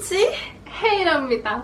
김치? 헤이랍니다.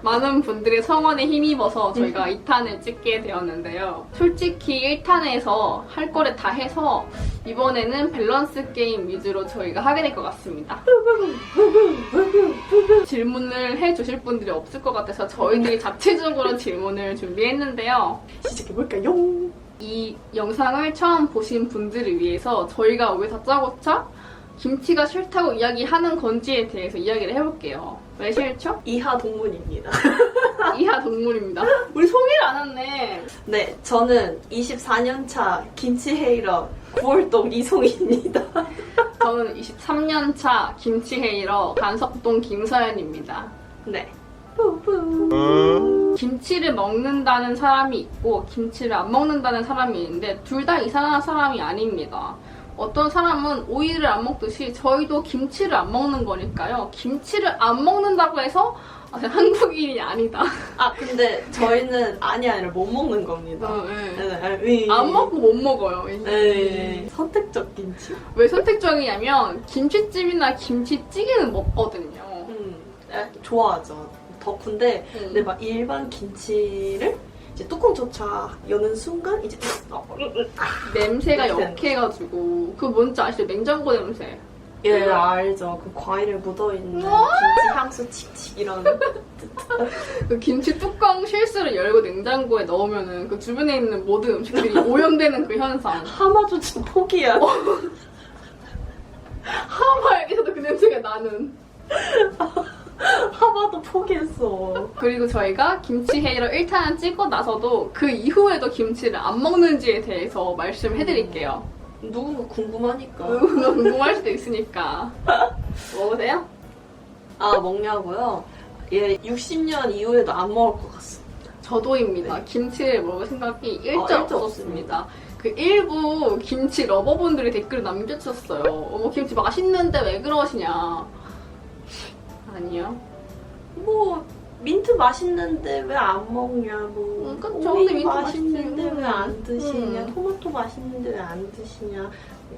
많은 분들의 성원에 힘입어서 저희가 2탄을 찍게 되었는데요. 솔직히 1탄에서 할 거를 다 해서 이번에는 밸런스 게임 위주로 저희가 하게 될 것 같습니다. 질문을 해주실 분들이 없을 것 같아서 저희들이 자체적으로 질문을 준비했는데요. 시작해볼까요? 이 영상을 처음 보신 분들을 위해서 저희가 왜 다짜고짜 김치가 싫다고 이야기하는 건지에 대해서 이야기를 해볼게요. 왜 싫죠? 이하 동문입니다. 이하 동물입니다. 우리 소개를 안 했네. 네, 저는 24년차 김치 헤이러 9월동 이송입니다. 저는 23년차 김치 헤이러 간석동 김서연입니다. 네. 김치를 먹는다는 사람이 있고 김치를 안 먹는다는 사람이 있는데 둘 다 이상한 사람이 아닙니다. 어떤 사람은 오이를 안 먹듯이 저희도 김치를 안 먹는 거니까요. 김치를 안 먹는다고 해서 아, 한국인이 아니다. 아, 근데 저희는 아니 아니라 못 먹는 겁니다. 어, 예. 네, 네, 네. 안 먹고 못 먹어요. 네. 선택적 김치? 왜 선택적이냐면 김치찜이나 김치찌개는 먹거든요. 음, 에, 좋아하죠. 덕후인데, 음. 근데 막 일반 김치를 이제 뚜껑조차 여는 순간 이제 어, 음, 음, 아, 냄새가 냄새. 역해가지고 그 뭔지 아시죠? 냉장고 냄새. 예, 알죠. 그 과일에 묻어있는 뭐? 김치 향수 칙칙 이런. 그 김치 뚜껑 실수를 열고 냉장고에 넣으면은 그 주변에 있는 모든 음식들이 오염되는 그 현상. 하마조차 포기야. 하마에서도 그 냄새가 나는. 하마도 포기했어. 그리고 저희가 김치 헤이러 1탄을 찍고 나서도 그 이후에도 김치를 안 먹는지에 대해서 말씀해드릴게요. 누군가 궁금하니까. 누군가 궁금할 수도 있으니까. 먹으세요? 아, 먹냐고요? 예, 60년 이후에도 안 먹을 것 같습니다. 저도입니다. 김치를 먹을 생각이 일절 아, 일절 없었습니다. 그 일부 김치 러버분들이 댓글을 남겨주셨어요. 어머 김치 맛있는데 왜 그러시냐. 아니요. 뭐, 민트 맛있는데 왜 안 먹냐, 뭐. 음, 그쵸. 오이 근데 민트 맛있는데 맛있지. 왜 안 드시냐, 음. 토마토 맛있는데 왜 안 드시냐.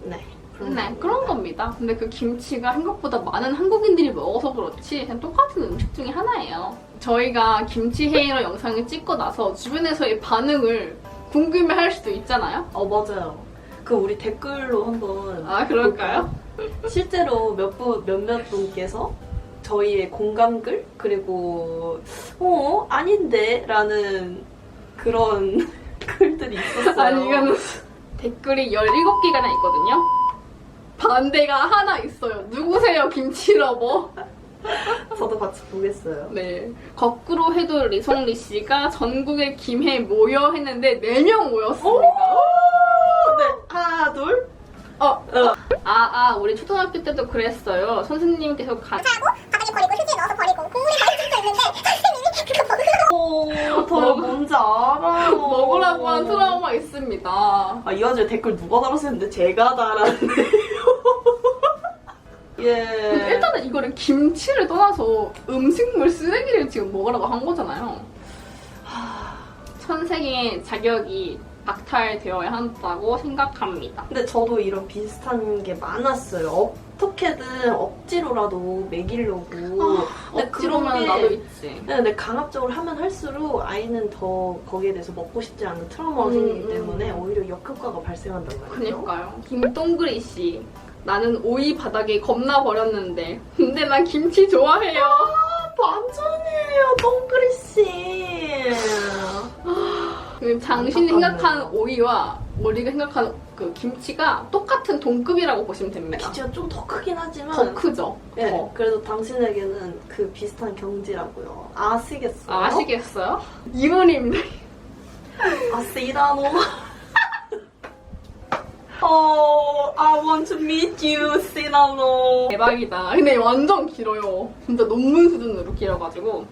네. 그런 네, 겁니다. 그런 겁니다. 근데 그 김치가 생각보다 많은 한국인들이 먹어서 그렇지 그냥 똑같은 음식 중에 하나예요. 저희가 김치 헤이러 영상을 찍고 나서 주변에서의 반응을 궁금해할 수도 있잖아요. 어, 맞아요. 그 우리 댓글로 한번. 아 그럴까요? 실제로 몇 분, 몇몇 분께서 저희의 공감글, 그리고, 어, 아닌데? 라는 그런 글들이 있었어요. 아니 이거는 댓글이 17개가나 있거든요. 반대가 하나 있어요. 누구세요 김치 러버? 저도 같이 보겠어요. 네. 거꾸로 해도 리송리 씨가 전국의 김해 모여 했는데 4명 모였습니다. 네, 하나, 둘. 어, 어. 아, 아, 우리 초등학교 때도 그랬어요. 선생님께서 가, 버리고 뭔지 알아요. 먹으라고 한 트라우마 있습니다. 아, 이 와중에 댓글 누가 달았었는데 제가 달았네요. 근데 예. 일단은 이거를 김치를 떠나서 음식물 쓰레기를 지금 먹으라고 한 거잖아요. 천생의 자격이 박탈되어야 한다고 생각합니다. 근데 저도 이런 비슷한 게 많았어요. 어떻게든 억지로라도. 근데 억지로면 그런 게- 나도 있지. 네, 근데 강압적으로 하면 할수록 아이는 더 거기에 대해서 먹고 싶지 않은 트라우마가 음, 생기기 음. 때문에 오히려 역효과가 발생한단 말이죠. 그니까요. 김동그리 씨. 나는 오이 바닥에 겁나 버렸는데. 근데 난 김치 좋아해요. 완전이에요, 동그리 씨. 그 당신이. 생각하는 오이와 우리가 생각하는 그 김치가 똑같은 동급이라고 보시면 됩니다. 기지가 좀 더 크긴 하지만. 더 크죠? 네, 더. 그래도 당신에게는 그 비슷한 경지라고요. 아시겠어요? 아시겠어요? 이문입니다. 아시다노. 어, I want to meet you, 시나노. 대박이다. 근데 완전 길어요. 진짜 논문 수준으로 길어가지고.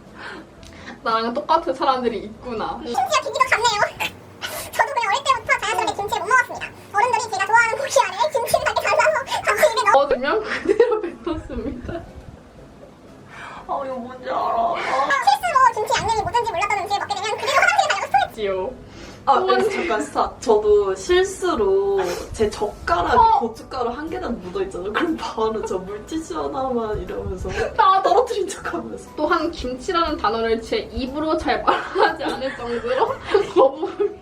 나랑 똑같은 사람들이 있구나. 김치가 기기도 같네요 저도 그냥 어릴 때부터 자연스럽게 김치를 못 먹었습니다 어른들이 제가 좋아하는 고기 안에 김치를 이렇게 잘라서 같이 입에 넣어 넣어주면 그대로 뱉었습니다. 아, 이거 뭔지 알아. 실수로 김치 양념이 몰랐던 음식을 먹게 되면 그대로 화장실에 가려고 스토리 지요. 아, 또 한- 네, 잠깐 스탑. 저도 실수로 제 젓가락에 어. 고춧가루 한 개만 묻어있잖아요. 그럼 바로 저 물티슈 하나만 이러면서 나도 떨어뜨린 척 하면서. 또한 김치라는 단어를 제 입으로 잘 말하지 않을 정도로 거부를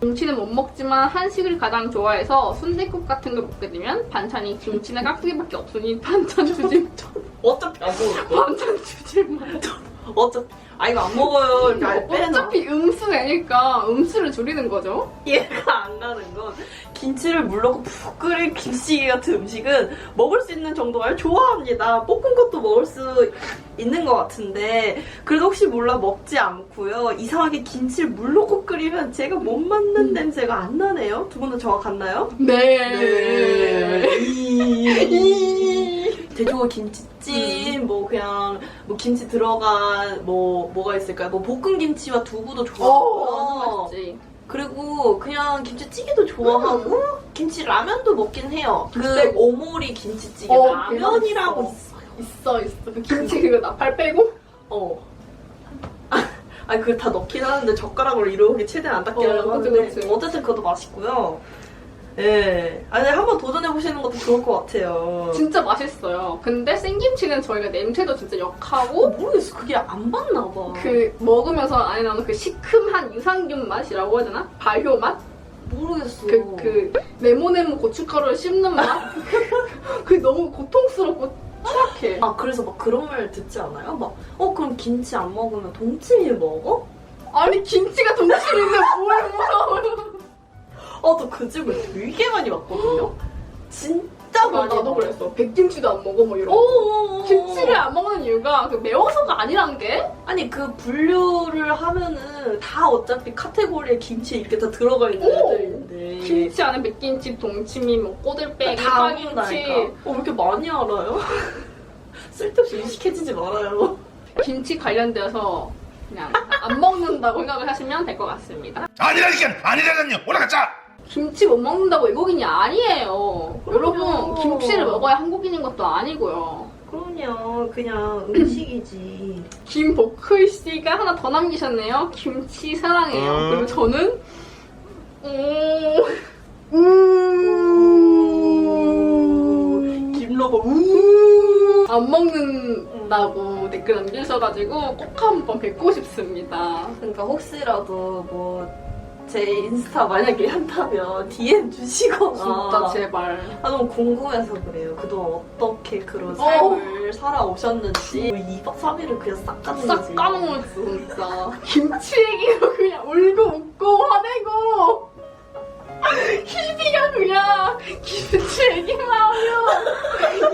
김치는 못 먹지만 한식을 가장 좋아해서 순댓국 같은 걸 먹게 되면 반찬이 김치나 깍두기밖에 없으니 반찬 주질 어차피 안 먹을 반찬 주질만 어차피. 아, 이거 안 먹어요. 이렇게 알 빼놔. 어차피 음수되니까 음수를 줄이는 거죠 이해가 안 가는 건 김치를 물 넣고 푹 끓인 김치찌개 같은 음식은 먹을 수 있는 정도를 좋아합니다. 볶은 것도 먹을 수 있는 것 같은데 그래도 혹시 몰라 먹지 않고요. 이상하게 김치를 물 넣고 끓이면 제가 못 맞는 냄새가 안 나네요. 두 분은 저와 같나요? 네, 이 돼지고기 김치찜 뭐 그냥 뭐 김치 들어간 뭐 뭐가 있을까요? 뭐 볶은 김치와 두부도 어, 좋아하고 맛있지 그리고 그냥 김치찌개도 좋아하고 김치 라면도 먹긴 해요. 그. 오모리 김치찌개 어, 라면이라고. 있어요. 있어 있어 그 김치 그거 나팔 빼고 어. 아니 그걸 다 넣긴 하는데 젓가락으로 이렇게 최대한 안 어, 하려고 그치, 하는데 그치. 어쨌든 그것도 맛있고요. 예. 아니 한번 도전해 보시는 것도 좋을 것 같아요. 진짜 맛있어요 근데 생김치는 저희가 냄새도 진짜 어, 역하고 모르겠어. 그게 안 맞나 봐. 그 먹으면서 안에 나오는 그 시큼한 유산균 맛이라고 해야 되나? 발효 맛? 모르겠어. 그, 그 네모네모 고춧가루를 씹는 맛? 그게 너무 고통스럽고 추악해 아 그래서 막 그런 말 듣지 않아요? 막 어 그럼 김치 안 먹으면 동치미 먹어? 아니 김치가 동치미인데 뭘 먹어 어저 그 집을 되게 많이 왔거든요. 진짜 많이 나도. 그랬어 백김치도 안 먹어 뭐 이런 거 오. 김치를 안 먹는 이유가 그 매워서가 아니란 게 아니 그 분류를 하면은 다 어차피 카테고리에 김치 이렇게 다 들어가 있는 오! 애들인데 김치 안에 백김치, 동치미, 뭐 꼬들빼기, 다 파김치 먹는다니까. 어, 왜 이렇게 많이 알아요? 쓸데없이 의식해지지 말아요. 김치 관련되어서 그냥 안 먹는다고 생각을 하시면 될 것 같습니다. 아니라니까 아니라니요 올라가자 김치 못 먹는다고 외국인이 아니에요. 여러분 김치를 먹어야 한국인인 것도 아니고요. 그럼요, 그냥 음식이지. 김복클 씨가 하나 더 남기셨네요. 김치 사랑해요. 음. 그리고 저는 음, 음. 김러버 우. 안 먹는다고 댓글 남기셔가지고 꼭 한번 뵙고 싶습니다. 그러니까 혹시라도 뭐 제 인스타 만약에 한다면 DM 주시거나 진짜 제발. 아, 너무 궁금해서 그래요. 그동안 어떻게 그런 어. 삶을 살아오셨는지 2박 3일을 그냥 싹 가는 싹 거지. 까먹었어 진짜. 김치 얘기로 그냥 울고 웃고 화내고 희비가 그냥 김치 얘기만 하면 가.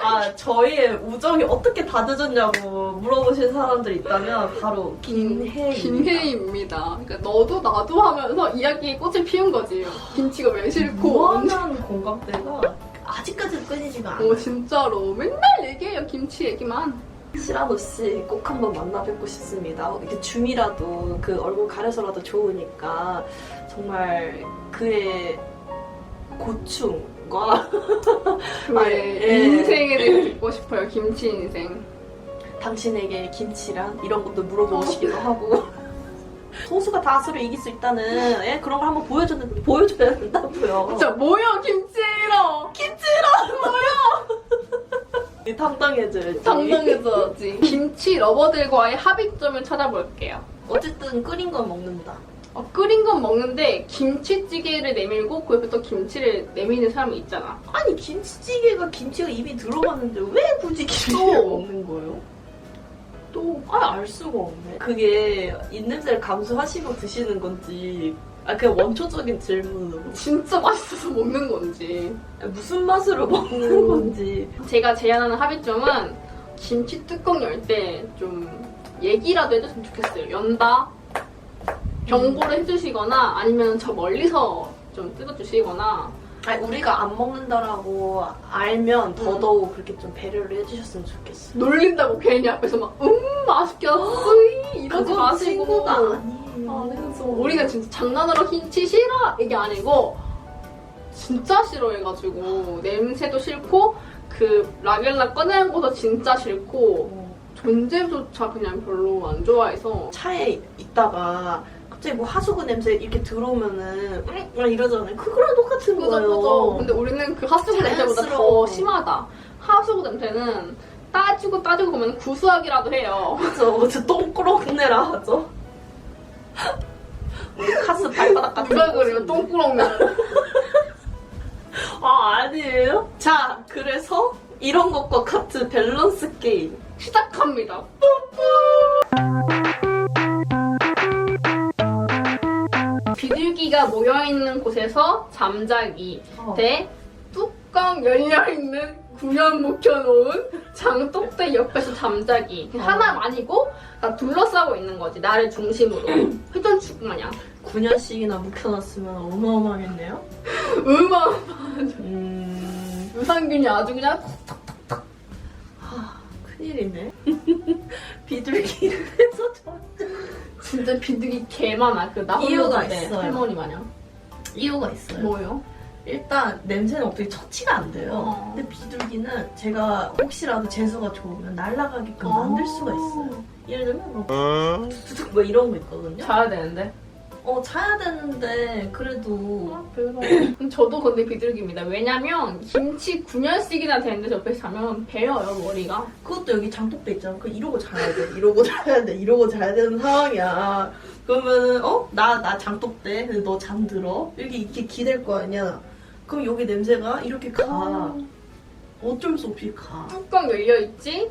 아, 저희의 우정이 어떻게 다져졌냐고 물어보신 사람들 있다면 바로 김혜입니다. 김혜입니다. 그러니까 너도 나도 하면서 이야기에 꽃을 피운 거지. 김치가 왜 싫고. 무한한 공감대가 아직까지도 끊이지가 않아요. 어 진짜로 맨날 얘기해요 김치 얘기만. 시라노 씨 꼭 한번 만나 뵙고 싶습니다. 이렇게 줌이라도 그 얼굴 가려서라도 좋으니까 정말 그의 고충과 그의 아, 예. 인생에 대해 듣고 싶어요 김치 인생. 당신에게 김치랑 이런 것도 물어보시기도 하고 소수가 다수를 이길 수 있다는 예? 그런 걸 한번 보여줘야, 보여줘야 된다고요. 진짜 뭐야 김치로. 당당해져야지. 당당해져야지. 김치 러버들과의 합의점을 찾아볼게요. 어쨌든 끓인 건 먹는다. 어, 끓인 건 먹는데 김치찌개를 내밀고 그 옆에 또 김치를 내미는 사람이 있잖아. 아니 김치찌개가 김치가 입이 들어가는데 왜 굳이 김치를 또. 먹는 거예요? 또 아예 알 수가 없네. 그게 입냄새를 감수하시고 드시는 건지 아 그냥 원초적인 질문으로 진짜 맛있어서 먹는 건지. 무슨 맛으로 먹는 음. 건지 제가 제안하는 합의점은 김치 뚜껑 열 때 좀 얘기라도 해줬으면 좋겠어요. 연다. 경고를 해주시거나 아니면 저 멀리서 좀 뜯어주시거나. 아니 우리가 안 먹는다라고 알면 더더욱 그렇게 좀 배려를 해주셨으면 좋겠어. 놀린다고 괜히 앞에서 막음 맛있겠어 이러지 그건 마시고. 친구가 아니에요. 아, 그래서 우리가 진짜 장난으로 김치 싫어? 이게 아니고 진짜 싫어해가지고 냄새도 싫고 그 라겔라 꺼내는 것도 진짜 싫고 존재조차 그냥 별로 안 좋아해서. 차에 있다가 갑자기 뭐 하수구 냄새 이렇게 들어오면은 응? 막 이러잖아요. 그거랑 똑같은 그죠 거예요. 그죠 근데 우리는 그 하수구 냄새보다 자연스러워. 더 심하다 하수구 냄새는 따지고 따지고 보면 구수하기라도 해요 그죠? 저 똥꾸렁내라 하죠. 우리 카스 발바닥 같은 누가 거 그래요. 똥구렁 냄새 아 아니에요? 자 그래서 이런 것과 같은 밸런스 게임 시작합니다 비둘기가 모여있는 곳에서 잠자기 어. 대 뚜껑 열려있는 구연 묵혀놓은 장독대 옆에서 잠자기 어. 하나 아니고 다 둘러싸고 있는 거지 나를 중심으로 회전축 마냥 9년씩이나 묵혀놨으면 어마어마하겠네요. 음악 음 유산균이 아주 그냥 큰일이네. 비둘기에서 저 진짜 비둘기 개 많아 그 나홀로 이유가 있어요. 할머니 마냥 이유가 있어요. 뭐요? 일단 냄새는 어떻게 처치가 안 돼요. 어. 근데 비둘기는 제가 혹시라도 재수가 좋으면 날아가게끔 만들 수가 있어요. 예를 들면 뭐 툭툭툭 뭐 이런 거 있거든요. 자야 되는데 어 자야 되는데 그래도 그럼 저도 근데 비둘기입니다 왜냐면 김치 9년씩이나 되는데 저 옆에 자면 베어요 머리가 그것도 여기 장독대 있잖아. 그 이러고 자야 돼. 이러고 자야 돼. 이러고 자야 되는 상황이야. 그러면은 어? 나나 장독대. 근데 너 잠들어. 이렇게 이렇게 기댈 거 아니야. 그럼 여기 냄새가 이렇게 가. 어쩔 수 없이 가. 뚜껑 열려 있지?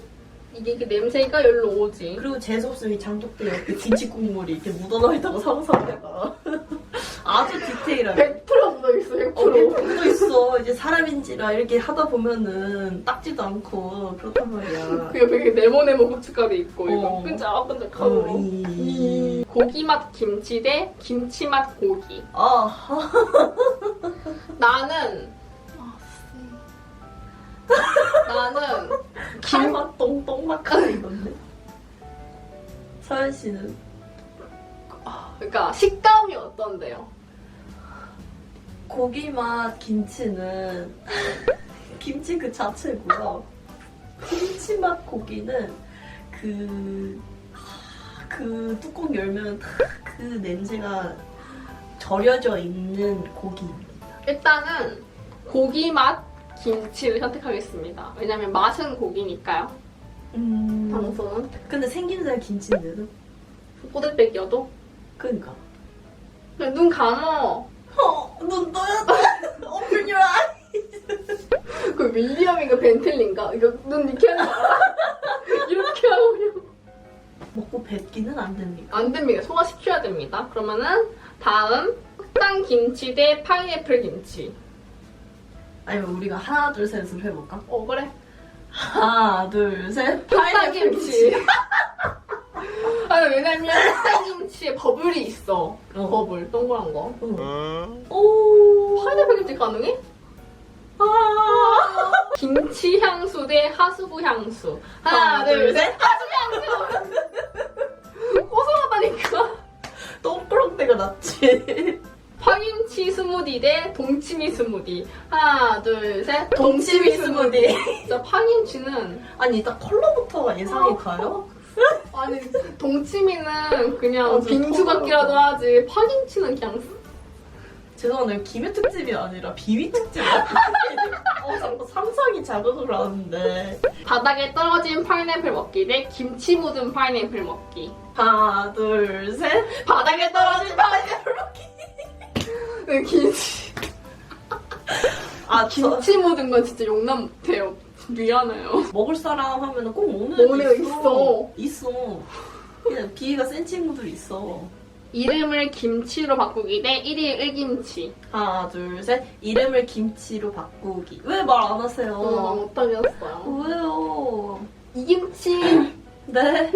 이게 그 냄새가 열로 오지 그리고 재수없으면 이 장독대 옆에 김치 국물이 이렇게 묻어나 있다고 상상해봐. 아주 디테일하게. 100% 묻어있어 100% 어, 묻어 있어. 이제 사람인지라 이렇게 하다 보면은 닦지도 않고 그렇단 말이야. 그 옆에 그 네모네모 고춧가루 있고 이거 어. 끈적끈적하고 어, 이- 고기 맛 김치 대 김치 맛 고기 아, 나는 나는 김 김맛 똥똥맛까지 이건데. 서현 씨는 그러니까 식감이 어떤데요? 고기 맛 김치는 김치 그 자체고요. 김치 맛 고기는 그, 그 뚜껑 열면 그 냄새가 절여져 있는 고기입니다. 일단은 고기 맛 김치를 선택하겠습니다. 왜냐면 맛은 고기니까요. 음, 당소는 근데 생김새가 김치인데도 꼬들빼기여도 그니까. 그냥 눈 감어. 어, 눈 떠야 돼. Open your eyes. 그 윌리엄인가 벤틀리인가 이거 눈 이렇게 하는 거 알아? 이렇게 하고 그냥 먹고 뱉기는 안 됩니까? 안 됩니다. 소화시켜야 됩니다. 그러면은 다음 흑당 김치 대 파인애플 김치. 아니면 우리가 하나 둘 셋을 해볼까? 어 그래. 하나 둘 셋. 흑당 김치. 아니 왜냐면 흑당 김치에 버블이 있어. 어. 버블 동그란 거. 응. 오. 파인애플 김치 가능해? 아. 김치 향수 대 하수구 향수. 하나, 하나, 둘, 둘, 셋. 하수구 향수. 고소하다니까. 똥꾸렁대가 낫지. 파김치 스무디 대 동치미 스무디. 하나, 둘, 셋. 동치미 스무디. 진짜 파김치는 아니 일단 컬러부터가 예상이 가요? 아니 동치미는 그냥 어, 빙수 저 같기라도 하지. 파김치는 그냥 죄송한데 김해 특집이 아니라 비위 특집. 어 자꾸 상상이 자극을 하는데. 바닥에 떨어진 파인애플 먹기 대 김치 묻은 파인애플 먹기. 하나 둘 셋. 바닥에 떨어진 파인애플 먹기. 네, 김치. 아 저, 김치 묻은 건 진짜 용납 못해요. 미안해요. 먹을 사람 하면은 꼭 먹는 먹는 애도 애 있어. 있어. 그냥 비위가 센 친구들 있어. 이름을 김치로 바꾸기 대 1일 1김치. 하나 둘 셋. 이름을 김치로 바꾸기. 왜 말 안 하세요? 어, 못하겠어요. 왜요? 이김치 네.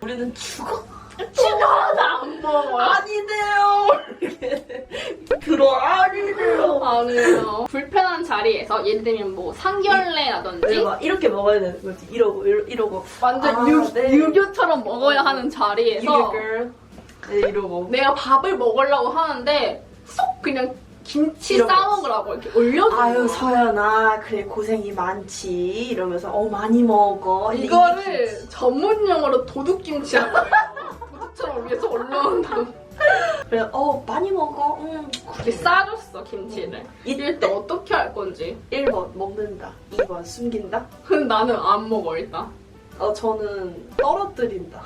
우리는 죽어. 치료하다 안 먹어요. 아니네요. 이렇게 들어 아니네요. 아니에요. 불편한 자리에서 예를 들면 뭐 상견례라든지 내가 이렇게 먹어야 되는 거지. 이러고 이러- 이러고 완전 아, 유, 네. 유교처럼 먹어야 하는 자리에서. 네 이러고. 내가 밥을 먹으려고 하는데 쏙 그냥 김치. 싸먹으라고 이렇게 올려주는 아유 거야. 서연아 그래 고생이 많지 이러면서 어 많이 먹어 이거를 전문 용어로 도둑김치라고. 도둑처럼 위에서 올라온다고 그래 어 많이 먹어. 음 이렇게 싸줬어 김치를. 이럴 때 어떻게 할 건지. 1번 먹는다. 2번 숨긴다. 근데 나는 안 먹어 일단. 어 저는 떨어뜨린다.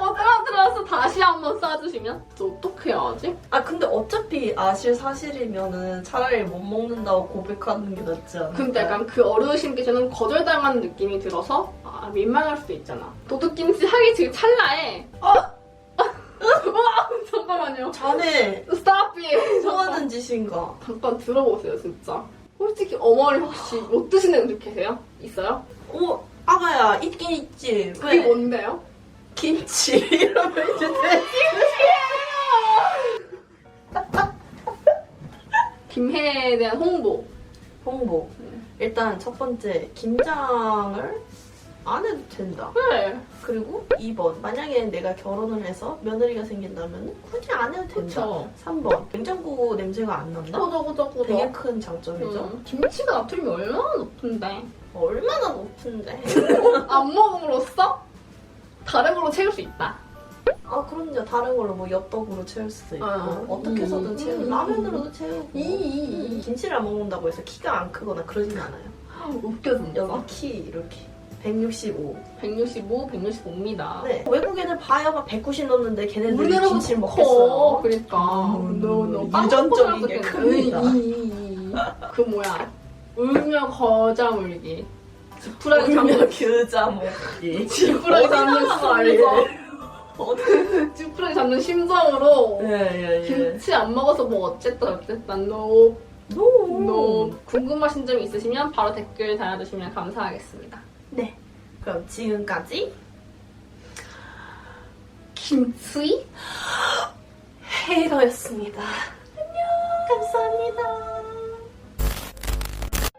어 떨어뜨려서 다시 한번 싸주시면? 저 어떻게 해야지? 아 근데 어차피 아실 사실이면은 차라리 못 먹는다고 고백하는 게 낫지 않을까 근데 약간 그 어르신께서는 거절당하는 느낌이 들어서 아, 민망할 수도 있잖아. 도둑김치 하기 지금 찰나에. 어! 와 잠깐만요. 자네 스탑이 뭐 하는 짓인가 잠깐 들어보세요 진짜. 솔직히 어머니 혹시 못 드시는 분 계세요? 있어요? 어 아가야 있긴 있지. 그게 왜? 뭔데요? 김치. 이러면 이제 돼. 김해에 대한 홍보. 홍보. 일단 첫 번째 김장을 안 해도 된다. 그래 그리고 2번 만약에 내가 결혼을 해서 며느리가 생긴다면 굳이 안 해도 된다. 그쵸. 3번. 냉장고 냄새가 안 난다? 그죠 그죠 그죠 되게 큰 장점이죠. 음, 김치가 나트륨이 얼마나 높은데? 얼마나 높은데? 안 먹음으로써? 다른 걸로 채울 수 있다. 아 그럼요. 다른 걸로 뭐 엽떡으로 채울 수도 있고 아, 어떻게 해서든 음, 채우고 음, 라면으로도 채우고. 이, 이, 이. 김치를 안 먹는다고 해서 키가 안 크거나 그러진 않아요. 웃겨 진짜 여기 키 이렇게 165 165, 165입니다. 네. 외국인을 봐야 막 190 넘는데 걔네들이 우리나라보다 김치를 커. 먹겠어요. 그러니까. 음, 너, 너 유전적인 게 빵꾸날 큽니다. 것 같아. 이, 이, 이. 그 뭐야? 울며 거자 물기. 지푸라기 울며 잡는 겨자 먹기. 지푸라기 잡는 심정 어디? 지푸라기 잡는 심정으로 예예예. 김치 안 먹어서 뭐 어쨌든 어쨌든 노 노. 노 궁금하신 점 있으시면 바로 댓글 달아주시면 감사하겠습니다 네. 그럼 지금까지? 김치? 헤이러였습니다. 안녕. 감사합니다